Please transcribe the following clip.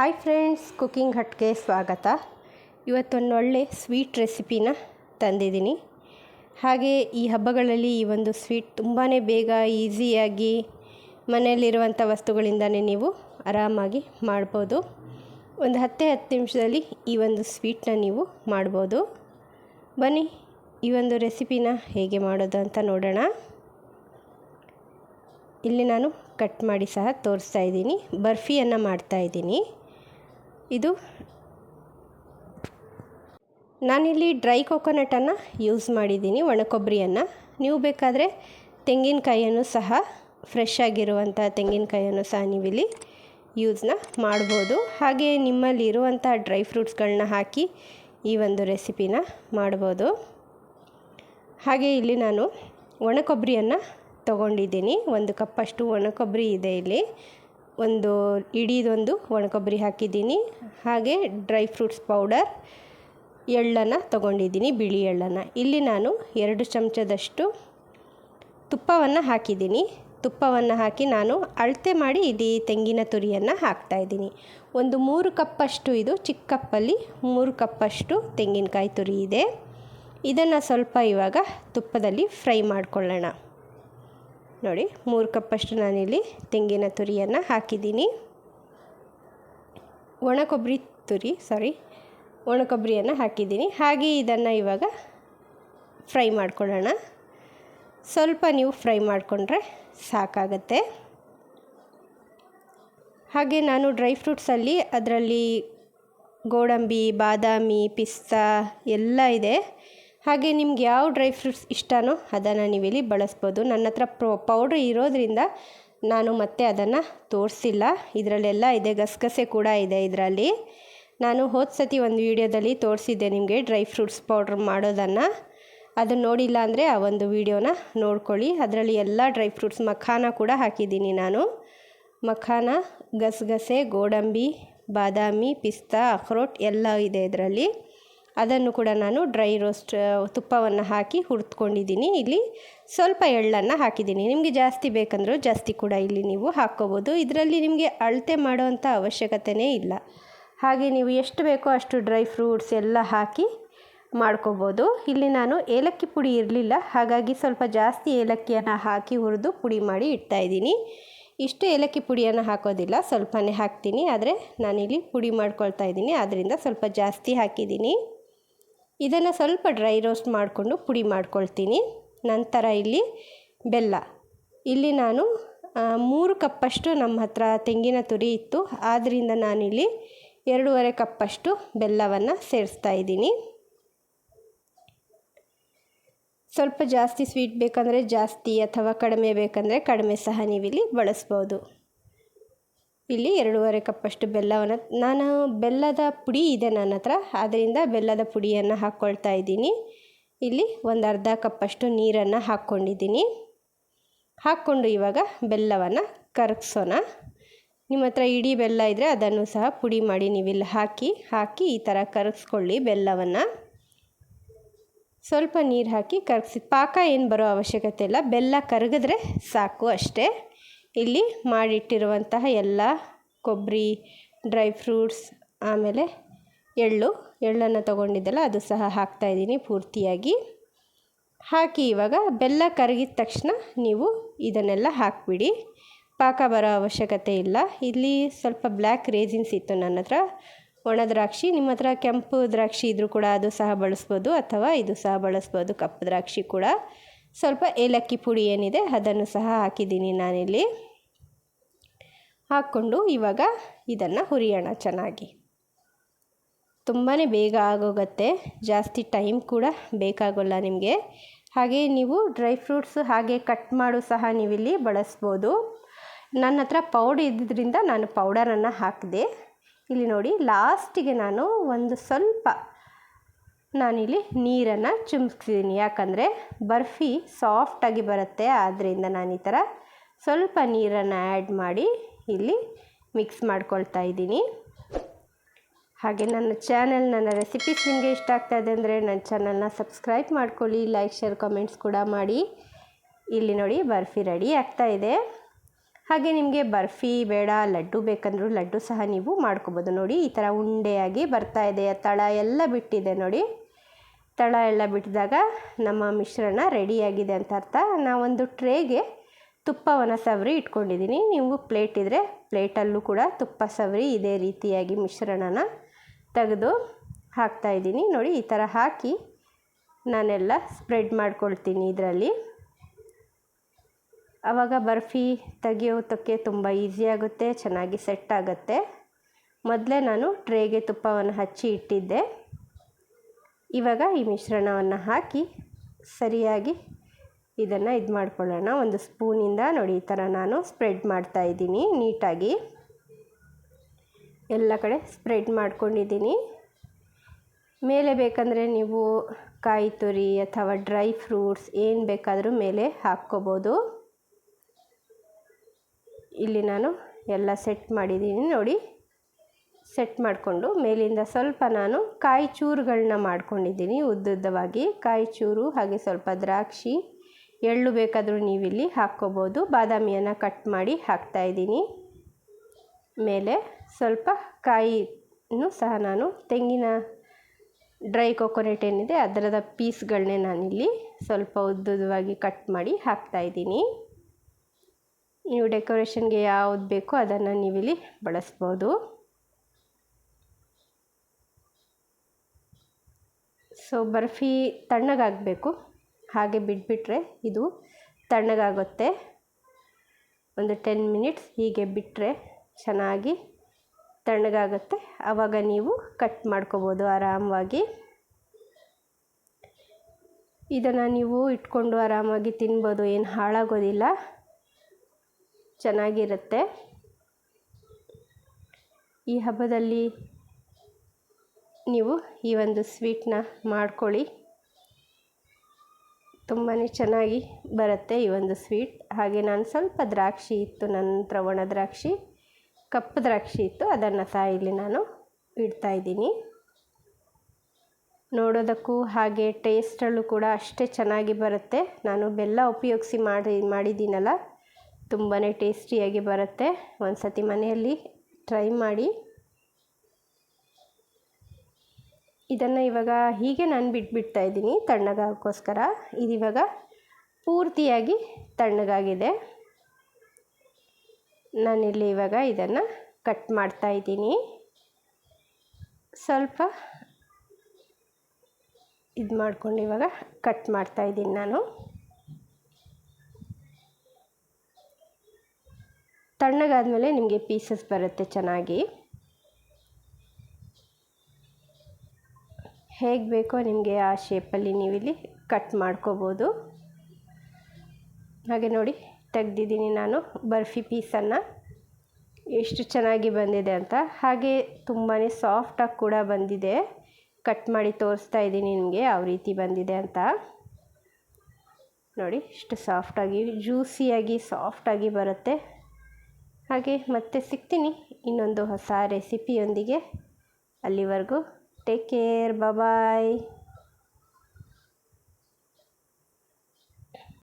Hi friends cooking ಹಟ್ಗೆ ಸ್ವಾಗತ. ಇವತ್ತೊಂದು ಒಳ್ಳೆ ಸ್ವೀಟ್ ರೆಸಿಪಿನ ತಂದಿದ್ದೀನಿ. ಹಾಗೆ ಈ ಹಬ್ಬಗಳಲ್ಲಿ ಈ ಒಂದು ಸ್ವೀಟ್ ತುಂಬಾ ಬೇಗ, ಈಸಿಯಾಗಿ ಮನೆಯಲ್ಲಿರುವಂಥ ವಸ್ತುಗಳಿಂದಲೇ ನೀವು ಆರಾಮಾಗಿ ಮಾಡ್ಬೋದು. ಒಂದು ಹತ್ತೇ ಹತ್ತು ನಿಮಿಷದಲ್ಲಿ ಈ ಒಂದು ಸ್ವೀಟ್ನ ನೀವು ಮಾಡ್ಬೋದು. ಬನ್ನಿ, ಈ ಒಂದು ರೆಸಿಪಿನ ಹೇಗೆ ಮಾಡೋದು ಅಂತ ನೋಡೋಣ. ಇಲ್ಲಿ ನಾನು ಕಟ್ ಮಾಡಿ ಸಹ ತೋರಿಸ್ತಾ ಇದ್ದೀನಿ. ಬರ್ಫಿಯನ್ನು ಮಾಡ್ತಾ ಇದ್ದೀನಿ. ಇದು ನಾನಿಲ್ಲಿ ಡ್ರೈ ಕೊಕೊನಟನ್ನು ಯೂಸ್ ಮಾಡಿದ್ದೀನಿ, ಒಣಕೊಬ್ಬರಿಯನ್ನು. ನೀವು ಬೇಕಾದರೆ ತೆಂಗಿನಕಾಯಿಯನ್ನು ಸಹ ಫ್ರೆಶ್ ಆಗಿರುವಂಥ ತೆಂಗಿನಕಾಯಿಯನ್ನು ಸಹ ನೀವಿಲ್ಲಿ ಯೂಸ್ನ ಮಾಡ್ಬೋದು. ಹಾಗೆ ನಿಮ್ಮಲ್ಲಿ ಇರುವಂಥ ಡ್ರೈ ಫ್ರೂಟ್ಸ್ಗಳನ್ನ ಹಾಕಿ ಈ ಒಂದು ರೆಸಿಪಿನ ಮಾಡ್ಬೋದು. ಹಾಗೆ ಇಲ್ಲಿ ನಾನು ಒಣಕೊಬ್ಬರಿಯನ್ನು ತೊಗೊಂಡಿದ್ದೀನಿ. ಒಂದು ಕಪ್ಪಷ್ಟು ಒಣಕೊಬ್ಬರಿ ಇದೆ ಇಲ್ಲಿ. ಒಂದು ಇಡೀದೊಂದು ಒಣಕೊಬ್ಬರಿ ಹಾಕಿದ್ದೀನಿ. ಹಾಗೆ ಡ್ರೈ ಫ್ರೂಟ್ಸ್ ಪೌಡರ್, ಎಳ್ಳನ್ನು ತೊಗೊಂಡಿದ್ದೀನಿ, ಬಿಳಿ ಎಳ್ಳನ್ನು. ಇಲ್ಲಿ ನಾನು ಎರಡು ಚಮಚದಷ್ಟು ತುಪ್ಪವನ್ನು ಹಾಕಿದ್ದೀನಿ. ತುಪ್ಪವನ್ನು ಹಾಕಿ ನಾನು ಅಳತೆ ಮಾಡಿ ಇಲ್ಲಿ ತೆಂಗಿನ ತುರಿಯನ್ನು ಹಾಕ್ತಾಯಿದ್ದೀನಿ ಒಂದು ಮೂರು ಕಪ್ಪಷ್ಟು ಇದು ಚಿಕ್ಕ ಕಪ್ಪಲ್ಲಿ ಮೂರು ಕಪ್ಪಷ್ಟು ತೆಂಗಿನಕಾಯಿ ತುರಿ ಇದೆ. ಇದನ್ನು ಸ್ವಲ್ಪ ಇವಾಗ ತುಪ್ಪದಲ್ಲಿ ಫ್ರೈ ಮಾಡ್ಕೊಳ್ಳೋಣ. ನೋಡಿ, ಮೂರು ಕಪ್ಪಷ್ಟು ನಾನಿಲ್ಲಿ ತೆಂಗಿನ ತುರಿಯನ್ನು ಹಾಕಿದ್ದೀನಿ. ಒಣ ಕೊಬ್ಬರಿ ತುರಿ ಸಾರಿ ಒಣ ಕೊಬ್ಬರಿಯನ್ನು ಹಾಕಿದ್ದೀನಿ. ಹಾಗೆ ಇದನ್ನು ಇವಾಗ ಫ್ರೈ ಮಾಡ್ಕೊಳ್ಳೋಣ. ಸ್ವಲ್ಪ ನೀವು ಫ್ರೈ ಮಾಡಿಕೊಂಡ್ರೆ ಸಾಕಾಗತ್ತೆ. ಹಾಗೆ ನಾನು ಡ್ರೈ ಫ್ರೂಟ್ಸಲ್ಲಿ ಅದರಲ್ಲಿ ಗೋಡಂಬಿ, ಬಾದಾಮಿ, ಪಿಸ್ತಾ ಎಲ್ಲ ಇದೆ. ಹಾಗೆ ನಿಮ್ಗೆ ಯಾವ ಡ್ರೈ ಫ್ರೂಟ್ಸ್ ಇಷ್ಟನೋ ಅದನ್ನು ನೀವಿಲ್ಲಿ ಬಳಸ್ಬೋದು. ನನ್ನ ಹತ್ರ ಪ್ರೊ ಪೌಡ್ರ್ ಇರೋದ್ರಿಂದ ನಾನು ಮತ್ತೆ ಅದನ್ನು ತೋರಿಸಿಲ್ಲ. ಇದರಲ್ಲೆಲ್ಲ ಇದೆ, ಗಸಗಸೆ ಕೂಡ ಇದೆ ಇದರಲ್ಲಿ. ನಾನು ಹೋದ ಸತಿ ಒಂದು ವೀಡಿಯೋದಲ್ಲಿ ತೋರಿಸಿದ್ದೆ ನಿಮಗೆ ಡ್ರೈ ಫ್ರೂಟ್ಸ್ ಪೌಡ್ರ್ ಮಾಡೋದನ್ನು. ಅದನ್ನು ನೋಡಿಲ್ಲ ಅಂದರೆ ಆ ಒಂದು ವೀಡಿಯೋನ ನೋಡ್ಕೊಳ್ಳಿ. ಅದರಲ್ಲಿ ಎಲ್ಲ ಡ್ರೈ ಫ್ರೂಟ್ಸ್ ಮಖಾನ ಕೂಡ ಹಾಕಿದ್ದೀನಿ ನಾನು. ಮಖಾನ, ಗಸಗಸೆ, ಗೋಡಂಬಿ, ಬಾದಾಮಿ, ಪಿಸ್ತಾ, ಅಖ್ರೋಟ್ ಎಲ್ಲ ಇದೆ ಇದರಲ್ಲಿ. ಅದನ್ನು ಕೂಡ ನಾನು ಡ್ರೈ ರೋಸ್ಟ್ ತುಪ್ಪವನ್ನು ಹಾಕಿ ಹುರಿದ್ಕೊಂಡಿದ್ದೀನಿ. ಇಲ್ಲಿ ಸ್ವಲ್ಪ ಎಳ್ಳನ್ನು ಹಾಕಿದ್ದೀನಿ. ನಿಮಗೆ ಜಾಸ್ತಿ ಬೇಕಂದರೂ ಜಾಸ್ತಿ ಕೂಡ ಇಲ್ಲಿ ನೀವು ಹಾಕ್ಕೋಬೋದು. ಇದರಲ್ಲಿ ನಿಮಗೆ ಅಳತೆ ಮಾಡುವಂಥ ಅವಶ್ಯಕತೆಯೇ ಇಲ್ಲ. ಹಾಗೆ ನೀವು ಎಷ್ಟು ಬೇಕೋ ಅಷ್ಟು ಡ್ರೈ ಫ್ರೂಟ್ಸ್ ಎಲ್ಲ ಹಾಕಿ ಮಾಡ್ಕೋಬೋದು. ಇಲ್ಲಿ ನಾನು ಏಲಕ್ಕಿ ಪುಡಿ ಇರಲಿಲ್ಲ. ಹಾಗಾಗಿ ಸ್ವಲ್ಪ ಜಾಸ್ತಿ ಏಲಕ್ಕಿಯನ್ನು ಹಾಕಿ ಹುರಿದು ಪುಡಿ ಮಾಡಿ ಇಡ್ತಾಯಿದ್ದೀನಿ ಇಷ್ಟು ಏಲಕ್ಕಿ ಪುಡಿಯನ್ನು ಹಾಕೋದಿಲ್ಲ. ಸ್ವಲ್ಪನೇ ಹಾಕ್ತೀನಿ. ಆದರೆ ನಾನಿಲ್ಲಿ ಪುಡಿ ಮಾಡ್ಕೊಳ್ತಾ ಇದ್ದೀನಿ. ಆದ್ದರಿಂದ ಸ್ವಲ್ಪ ಜಾಸ್ತಿ ಹಾಕಿದ್ದೀನಿ. ಇದನ್ನು ಸ್ವಲ್ಪ ಡ್ರೈ ರೋಸ್ಟ್ ಮಾಡಿಕೊಂಡು ಪುಡಿ ಮಾಡ್ಕೊಳ್ತೀನಿ. ನಂತರ ಇಲ್ಲಿ ಬೆಲ್ಲ. ಇಲ್ಲಿ ನಾನು ಮೂರು ಕಪ್ಪಷ್ಟು ನಮ್ಮ ಹತ್ರ ತೆಂಗಿನ ತುರಿ ಇತ್ತು. ಆದ್ದರಿಂದ ನಾನಿಲ್ಲಿ ಎರಡೂವರೆ ಕಪ್ಪಷ್ಟು ಬೆಲ್ಲವನ್ನು ಸೇರಿಸ್ತಾ ಇದ್ದೀನಿ. ಸ್ವಲ್ಪ ಜಾಸ್ತಿ ಸ್ವೀಟ್ ಬೇಕಂದರೆ ಜಾಸ್ತಿ ಅಥವಾ ಕಡಿಮೆ ಬೇಕಂದರೆ ಕಡಿಮೆ ಸಹ ನೀವಿಲ್ಲಿ ಬಳಸ್ಬೋದು. ಇಲ್ಲಿ ಎರಡೂವರೆ ಕಪ್ಪಷ್ಟು ಬೆಲ್ಲವನ್ನು ನಾನು ಬೆಲ್ಲದ ಪುಡಿ ಇದೆ ನನ್ನ ಹತ್ರ ಆದ್ದರಿಂದ ಬೆಲ್ಲದ ಪುಡಿಯನ್ನು ಹಾಕ್ಕೊಳ್ತಾ ಇದ್ದೀನಿ. ಇಲ್ಲಿ ಒಂದು ಅರ್ಧ ಕಪ್ಪಷ್ಟು ನೀರನ್ನು ಹಾಕ್ಕೊಂಡಿದ್ದೀನಿ ಹಾಕ್ಕೊಂಡು ಇವಾಗ ಬೆಲ್ಲವನ್ನು ಕರಗಿಸೋಣ. ನಿಮ್ಮ ಹತ್ರ ಇಡೀ ಬೆಲ್ಲ ಇದ್ದರೆ ಅದನ್ನು ಸಹ ಪುಡಿ ಮಾಡಿ ನೀವಿಲ್ಲಿ ಹಾಕಿ ಹಾಕಿ ಈ ಥರ ಕರಗಿಸ್ಕೊಳ್ಳಿ ಬೆಲ್ಲವನ್ನು. ಸ್ವಲ್ಪ ನೀರು ಹಾಕಿ ಕರಗಿಸಿ, ಪಾಕ ಏನು ಬರೋ ಅವಶ್ಯಕತೆ ಇಲ್ಲ, ಬೆಲ್ಲ ಕರಗಿದ್ರೆ ಸಾಕು ಅಷ್ಟೇ. ಇಲ್ಲಿ ಮಾಡಿಟ್ಟಿರುವಂತಹ ಎಲ್ಲ ಕೊಬ್ಬರಿ ಡ್ರೈ ಫ್ರೂಟ್ಸ್ ಆಮೇಲೆ ಎಳ್ಳು. ಎಳ್ಳನ್ನು ತಗೊಂಡಿದ್ದೆಲ್ಲ ಅದು ಸಹ ಹಾಕ್ತಾಯಿದ್ದೀನಿ ಪೂರ್ತಿಯಾಗಿ. ಹಾಕಿ ಇವಾಗ ಬೆಲ್ಲ ಕರಗಿದ ತಕ್ಷಣ ನೀವು ಇದನ್ನೆಲ್ಲ ಹಾಕಿಬಿಡಿ. ಪಾಕ ಬರೋ ಅವಶ್ಯಕತೆ ಇಲ್ಲ. ಇಲ್ಲಿ ಸ್ವಲ್ಪ ಬ್ಲ್ಯಾಕ್ ರೇಸಿನ್ಸ್ ಇತ್ತು ನನ್ನ ಹತ್ರ. ಒಣ ದ್ರಾಕ್ಷಿ, ನಿಮ್ಮ ಹತ್ರ ಕೆಂಪು ದ್ರಾಕ್ಷಿ ಇದ್ದರೂ ಕೂಡ ಅದು ಸಹ ಬಳಸ್ಬೋದು ಅಥವಾ ಇದು ಸಹ ಬಳಸ್ಬೋದು ಕಪ್ಪು ದ್ರಾಕ್ಷಿ ಕೂಡ. ಸ್ವಲ್ಪ ಏಲಕ್ಕಿ ಪುಡಿ ಏನಿದೆ ಅದನ್ನು ಸಹ ಹಾಕಿದ್ದೀನಿ ನಾನಿಲ್ಲಿ. ಹಾಕ್ಕೊಂಡು ಇವಾಗ ಇದನ್ನು ಹುರಿಯೋಣ ಚೆನ್ನಾಗಿ. ತುಂಬಾ ಬೇಗ ಆಗೋಗುತ್ತೆ. ಜಾಸ್ತಿ ಟೈಮ್ ಕೂಡ ಬೇಕಾಗೋಲ್ಲ ನಿಮಗೆ. ಹಾಗೆ ನೀವು ಡ್ರೈ ಫ್ರೂಟ್ಸ್ ಹಾಗೆ ಕಟ್ ಮಾಡು ಸಹ ನೀವಿಲ್ಲಿ ಬಳಸ್ಬೋದು. ನನ್ನ ಹತ್ರ ಪೌಡರ್ ಇದ್ದಿದ್ದರಿಂದ ನಾನು ಪೌಡರನ್ನು ಹಾಕಿದೆ. ಇಲ್ಲಿ ನೋಡಿ ಲಾಸ್ಟಿಗೆ ನಾನು ಒಂದು ಸ್ವಲ್ಪ ನಾನಿಲ್ಲಿ ನೀರನ್ನು ಚುಮ್ಸಿದ್ದೀನಿ ಯಾಕಂದರೆ ಬರ್ಫಿ ಸಾಫ್ಟಾಗಿ ಬರುತ್ತೆ. ಆದ್ದರಿಂದ ನಾನು ಈ ಥರ ಸ್ವಲ್ಪ ನೀರನ್ನು ಆ್ಯಡ್ ಮಾಡಿ ಇಲ್ಲಿ ಮಿಕ್ಸ್ ಮಾಡ್ಕೊಳ್ತಾ ಇದ್ದೀನಿ. ಹಾಗೆ ನನ್ನ ಚಾನಲ್ ನನ್ನ ರೆಸಿಪೀಸ್ ನಿಮಗೆ ಇಷ್ಟ ಆಗ್ತಾಯಿದೆ ಅಂದರೆ ನನ್ನ ಚಾನಲ್ನ ಸಬ್ಸ್ಕ್ರೈಬ್ ಮಾಡ್ಕೊಳ್ಳಿ. ಲೈಕ್ ಶೇರ್ ಕಮೆಂಟ್ಸ್ ಕೂಡ ಮಾಡಿ. ಇಲ್ಲಿ ನೋಡಿ ಬರ್ಫಿ ರೆಡಿ ಆಗ್ತಾ ಇದೆ. ಹಾಗೆ ನಿಮಗೆ ಬರ್ಫಿ, ಬೇಡ, ಲಡ್ಡು ಬೇಕಂದ್ರೂ ಲಡ್ಡು ಸಹ ನೀವು ಮಾಡ್ಕೋಬೋದು. ನೋಡಿ ಈ ಥರ ಉಂಡೆಯಾಗಿ ಬರ್ತಾ ಇದೆ. ತಳ ಎಲ್ಲ ಬಿಟ್ಟಿದೆ ನೋಡಿ. ತಳ ಎಲ್ಲ ಬಿಟ್ಟಿದಾಗ ನಮ್ಮ ಮಿಶ್ರಣ ರೆಡಿಯಾಗಿದೆ ಅಂತ ಅರ್ಥ. ನಾವೊಂದು ಟ್ರೇಗೆ ತುಪ್ಪವನ್ನು ಸವರಿ ಇಟ್ಕೊಂಡಿದ್ದೀನಿ. ನೀವು ಪ್ಲೇಟ್ ಇದ್ದರೆ ಪ್ಲೇಟಲ್ಲೂ ಕೂಡ ತುಪ್ಪ ಸವರಿ ಇದೇ ರೀತಿಯಾಗಿ ಮಿಶ್ರಣನ ತೆಗೆದು ಹಾಕ್ತಾಯಿದ್ದೀನಿ ನೋಡಿ, ಈ ಥರ ಹಾಕಿ ನಾನೆಲ್ಲ ಸ್ಪ್ರೆಡ್ ಮಾಡ್ಕೊಳ್ತೀನಿ ಇದರಲ್ಲಿ. ಆವಾಗ ಬರ್ಫಿ ತೆಗೆಯೋದಕ್ಕೆ ತುಂಬ ಈಸಿ ಆಗುತ್ತೆ, ಚೆನ್ನಾಗಿ ಸೆಟ್ ಆಗುತ್ತೆ. ಮೊದಲೇ ನಾನು ಟ್ರೇಗೆ ತುಪ್ಪವನ್ನು ಹಚ್ಚಿ ಇಟ್ಟಿದ್ದೆ. ಇವಾಗ ಈ ಮಿಶ್ರಣವನ್ನು ಹಾಕಿ ಸರಿಯಾಗಿ ಇದನ್ನು ಇದು ಮಾಡ್ಕೊಳ್ಳೋಣ. ಒಂದು ಸ್ಪೂನಿಂದ ನೋಡಿ ಈ ಥರ ನಾನು ಸ್ಪ್ರೆಡ್ ಮಾಡ್ತಾ ಇದ್ದೀನಿ ನೀಟಾಗಿ. ಎಲ್ಲ ಕಡೆ ಸ್ಪ್ರೆಡ್ ಮಾಡ್ಕೊಂಡಿದ್ದೀನಿ. ಮೇಲೆ ಬೇಕಂದರೆ ನೀವು ಕಾಯಿ ತುರಿ ಅಥವಾ ಡ್ರೈ ಫ್ರೂಟ್ಸ್ ಏನು ಬೇಕಾದರೂ ಮೇಲೆ ಹಾಕ್ಕೋಬೋದು. ಇಲ್ಲಿ ನಾನು ಎಲ್ಲ ಸೆಟ್ ಮಾಡಿದ್ದೀನಿ ನೋಡಿ. ಸೆಟ್ ಮಾಡಿಕೊಂಡು ಮೇಲಿಂದ ಸ್ವಲ್ಪ ನಾನು ಕಾಯಿ ಚೂರುಗಳನ್ನ ಮಾಡ್ಕೊಂಡಿದ್ದೀನಿ ಉದ್ದುದ್ದವಾಗಿ. ಕಾಯಿ ಚೂರು ಹಾಗೆ ಸ್ವಲ್ಪ ದ್ರಾಕ್ಷಿ, ಎಳ್ಳು ಬೇಕಾದರೂ ನೀವಿಲ್ಲಿ ಹಾಕ್ಕೋಬೋದು. ಬಾದಾಮಿಯನ್ನು ಕಟ್ ಮಾಡಿ ಹಾಕ್ತಾಯಿದ್ದೀನಿ ಮೇಲೆ ಸ್ವಲ್ಪ ಕಾಯಿನೂ ಸಹ ನಾನು ತೆಂಗಿನ ಡ್ರೈ ಕೊಕೊನೆಟ್ ಏನಿದೆ ಅದರದ ಪೀಸ್ಗಳನ್ನೇ ನಾನಿಲ್ಲಿ ಸ್ವಲ್ಪ ಉದ್ದುದ್ದವಾಗಿ ಕಟ್ ಮಾಡಿ ಹಾಕ್ತಾಯಿದ್ದೀನಿ ನೀವು ಡೆಕೋರೇಷನ್ಗೆ ಯಾವುದು ಬೇಕೋ ಅದನ್ನು ನೀವಿಲ್ಲಿ ಬಳಸ್ಬೋದು. ಸೊ ಬರ್ಫಿ ತಣ್ಣಗಾಗಬೇಕು. ಹಾಗೆ ಬಿಟ್ಬಿಟ್ರೆ ಇದು ತಣ್ಣಗಾಗುತ್ತೆ. ಒಂದು ಟೆನ್ ಮಿನಿಟ್ಸ್ ಹೀಗೆ ಬಿಟ್ಟರೆ ಚೆನ್ನಾಗಿ ತಣ್ಣಗಾಗುತ್ತೆ. ಆವಾಗ ನೀವು ಕಟ್ ಮಾಡ್ಕೋಬೋದು ಆರಾಮವಾಗಿ. ಇದನ್ನು ನೀವು ಇಟ್ಕೊಂಡು ಆರಾಮಾಗಿ ತಿನ್ಬೋದು, ಏನು ಹಾಳಾಗೋದಿಲ್ಲ. ಚೆನ್ನಾಗಿರುತ್ತೆ. ಈ ಹಬ್ಬದಲ್ಲಿ ನೀವು ಈ ಒಂದು ಸ್ವೀಟ್ನ ಮಾಡ್ಕೊಳ್ಳಿ. ತುಂಬಾ ಚೆನ್ನಾಗಿ ಬರುತ್ತೆ ಈ ಒಂದು ಸ್ವೀಟ್. ಹಾಗೆ ನಾನು ಸ್ವಲ್ಪ ದ್ರಾಕ್ಷಿ ಇತ್ತು, ನನ್ನ ಹತ್ರ ಒಣ ದ್ರಾಕ್ಷಿ, ಕಪ್ಪು ದ್ರಾಕ್ಷಿ ಇತ್ತು, ಅದನ್ನು ಸಹ ನಾನು ಇಡ್ತಾಯಿದ್ದೀನಿ ನೋಡೋದಕ್ಕೂ ಹಾಗೆ ಟೇಸ್ಟಲ್ಲೂ ಕೂಡ ಅಷ್ಟೇ ಚೆನ್ನಾಗಿ ಬರುತ್ತೆ. ನಾನು ಬೆಲ್ಲ ಉಪಯೋಗಿಸಿ ಮಾಡಿ, ಮಾಡಿದ್ದೀನಲ್ಲ ತುಂಬಾ ಟೇಸ್ಟಿಯಾಗಿ ಬರುತ್ತೆ. ಒಂದು ಸತಿ ಮನೆಯಲ್ಲಿ ಟ್ರೈ ಮಾಡಿ. ಇದನ್ನು ಇವಾಗ ಹೀಗೆ ನಾನು ಬಿಟ್ಬಿಡ್ತಾ ಇದ್ದೀನಿ ತಣ್ಣಗಾಗೋಸ್ಕರ. ಇದಿವಾಗ ಪೂರ್ತಿಯಾಗಿ ತಣ್ಣಗಾಗಿದೆ. ನಾನಿಲ್ಲಿ ಇವಾಗ ಇದನ್ನು ಕಟ್ ಮಾಡ್ತಾ ಇದ್ದೀನಿ. ಸ್ವಲ್ಪ ಇದು ಮಾಡ್ಕೊಂಡು ಇವಾಗ ಕಟ್ ಮಾಡ್ತಾ ಇದ್ದೀನಿ ನಾನು. ತಣ್ಣಗಾದಮೇಲೆ ನಿಮಗೆ ಪೀಸಸ್ ಬರುತ್ತೆ ಚೆನ್ನಾಗಿ. ಹೇಗೆ ಬೇಕೋ ನಿಮಗೆ ಆ ಶೇಪಲ್ಲಿ ನೀವಿಲ್ಲಿ ಕಟ್ ಮಾಡ್ಕೋಬೋದು. ಹಾಗೆ ನೋಡಿ, ತೆಗ್ದಿದ್ದೀನಿ ನಾನು ಬರ್ಫಿ ಪೀಸನ್ನು ಎಷ್ಟು ಚೆನ್ನಾಗಿ ಬಂದಿದೆ ಅಂತ. ಹಾಗೆ ತುಂಬಾ ಸಾಫ್ಟಾಗಿ ಕೂಡ ಬಂದಿದೆ. ಕಟ್ ಮಾಡಿ ತೋರಿಸ್ತಾ ಇದ್ದೀನಿ ನಿಮಗೆ ಯಾವ ರೀತಿ ಬಂದಿದೆ ಅಂತ. ನೋಡಿ, ಇಷ್ಟು ಸಾಫ್ಟಾಗಿ ಜ್ಯೂಸಿಯಾಗಿ ಸಾಫ್ಟಾಗಿ ಬರುತ್ತೆ. ಹಾಗೆ ಮತ್ತೆ ಸಿಗ್ತೀನಿ ಇನ್ನೊಂದು ಹೊಸ ರೆಸಿಪಿಯೊಂದಿಗೆ ಅಲ್ಲಿವರೆಗೂ. Take care. Bye bye.